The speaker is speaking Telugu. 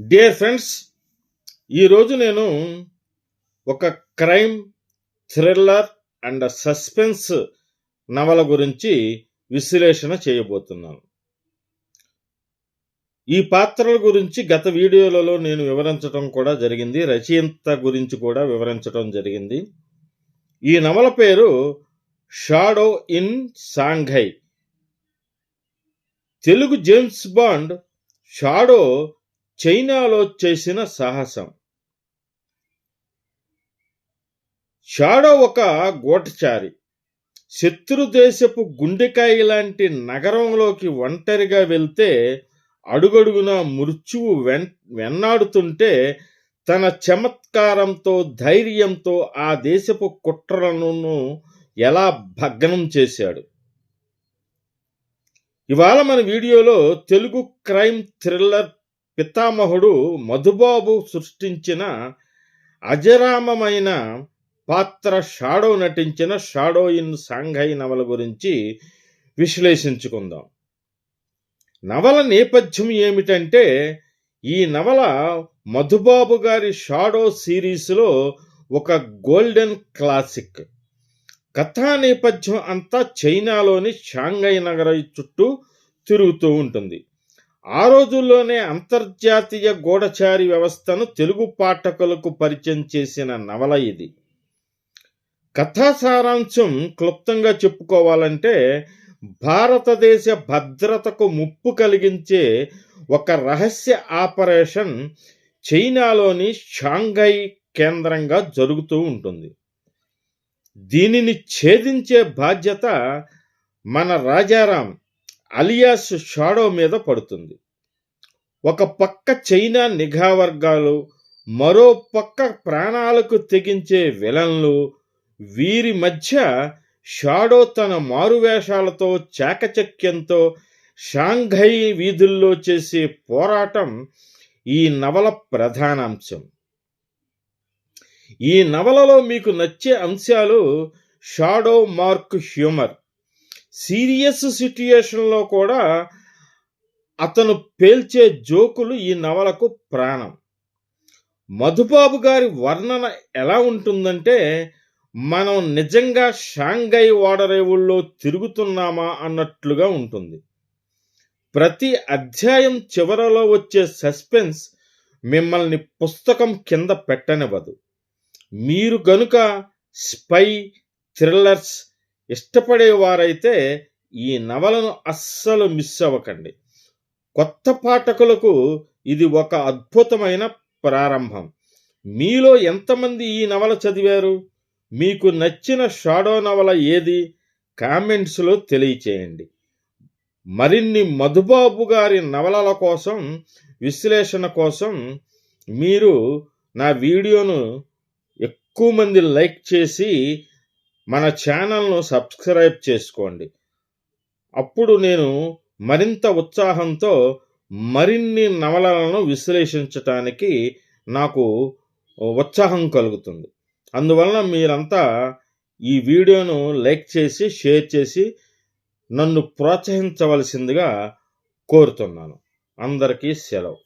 డియర్ ఫ్రెండ్స్ ఈరోజు నేను ఒక క్రైమ్ థ్రిల్లర్ అండ్ సస్పెన్స్ నవల గురించి విశ్లేషణ చేయబోతున్నాను. ఈ పాత్రల గురించి గత వీడియోలలో నేను వివరించడం కూడా జరిగింది. రచయిత గురించి కూడా వివరించడం జరిగింది. ఈ నవల పేరు shadow in Shanghai Telugu James Bond shadow చైనాలో చేసిన సాహసం. షాడో ఒక గూటచారి శత్రు దేశపు గుండెకాయ లాంటి నగరంలోకి ఒంటరిగా వెళ్తే అడుగడుగున మృత్యువు వెన్ వెన్నాడుతుంటే తన చమత్కారంతో ధైర్యంతో ఆ దేశపు కుట్రలను ఎలా భగ్నం చేశాడు. ఇవాళ మన వీడియోలో తెలుగు క్రైమ్ థ్రిల్లర్ పితామహుడు మధుబాబు సృష్టించిన అజరామమైన పాత్ర షాడో నటించిన షాడో ఇన్ సాంఘై నవల గురించి విశ్లేషించుకుందాం. నవల నేపథ్యం ఏమిటంటే ఈ నవల మధుబాబు గారి షాడో సిరీస్లో ఒక గోల్డెన్ క్లాసిక్. కథా నేపథ్యం అంతా చైనాలోని షాంఘై నగరం చుట్టూ తిరుగుతూ ఉంటుంది. ఆ రోజుల్లోనే అంతర్జాతీయ గూఢచారి వ్యవస్థను తెలుగు పాఠకులకు పరిచయం చేసిన నవల ఇది. కథా సారాంశం క్లుప్తంగా చెప్పుకోవాలంటే భారతదేశ భద్రతకు ముప్పు కలిగించే ఒక రహస్య ఆపరేషన్ చైనాలోని షాంఘై కేంద్రంగా జరుగుతూ ఉంటుంది. దీనిని ఛేదించే బాధ్యత మన రాజారాం అలియాస్ షాడో మీద పడుతుంది. ఒక పక్క చైనా నిఘా వర్గాలు మరో పక్క ప్రాణాలకు తెగించే విలన్లు వీరి మధ్య షాడో తన మారువేషాలతో చాకచక్యంతో షాంఘై వీధుల్లో చేసే పోరాటం ఈ నవల ప్రధానాంశం ఈ నవలలో మీకు నచ్చే అంశాలు షాడో మార్క్ హ్యూమర్ సీరియస్ సిట్యుయేషన్లో కూడా అతను పేల్చే జోకులు ఈ నవలకు ప్రాణం. మధుబాబు గారి వర్ణన ఎలా ఉంటుందంటే మనం నిజంగా షాంఘై ఓడరేవుల్లో తిరుగుతున్నామా అన్నట్లుగా ఉంటుంది. ప్రతి అధ్యాయం చివరలో వచ్చే సస్పెన్స్ మిమ్మల్ని పుస్తకం కింద పెట్టనివ్వదు. మీరు గనుక స్పై థ్రిల్లర్స్ ఇష్టపడేవారైతే ఈ నవలను అస్సలు మిస్ అవ్వకండి. కొత్త పాఠకులకు ఇది ఒక అద్భుతమైన ప్రారంభం. మీలో ఎంతమంది ఈ నవల చదివారు? మీకు నచ్చిన షాడో నవల ఏది? కామెంట్స్లో తెలియచేయండి. మరిన్ని మధుబాబు గారి నవలల కోసం విశ్లేషణ కోసం మీరు నా వీడియోను ఎక్కువ మంది లైక్ చేసి మన ఛానల్ను సబ్స్క్రైబ్ చేసుకోండి. అప్పుడు నేను మరింత ఉత్సాహంతో మరిన్ని నవలలను విశ్లేషించటానికి నాకు ఉత్సాహం కలుగుతుంది. అందువలన మీరంతా ఈ వీడియోను లైక్ చేసి షేర్ చేసి నన్ను ప్రోత్సహించవలసిందిగా కోరుతున్నాను. అందరికీ సెలవు.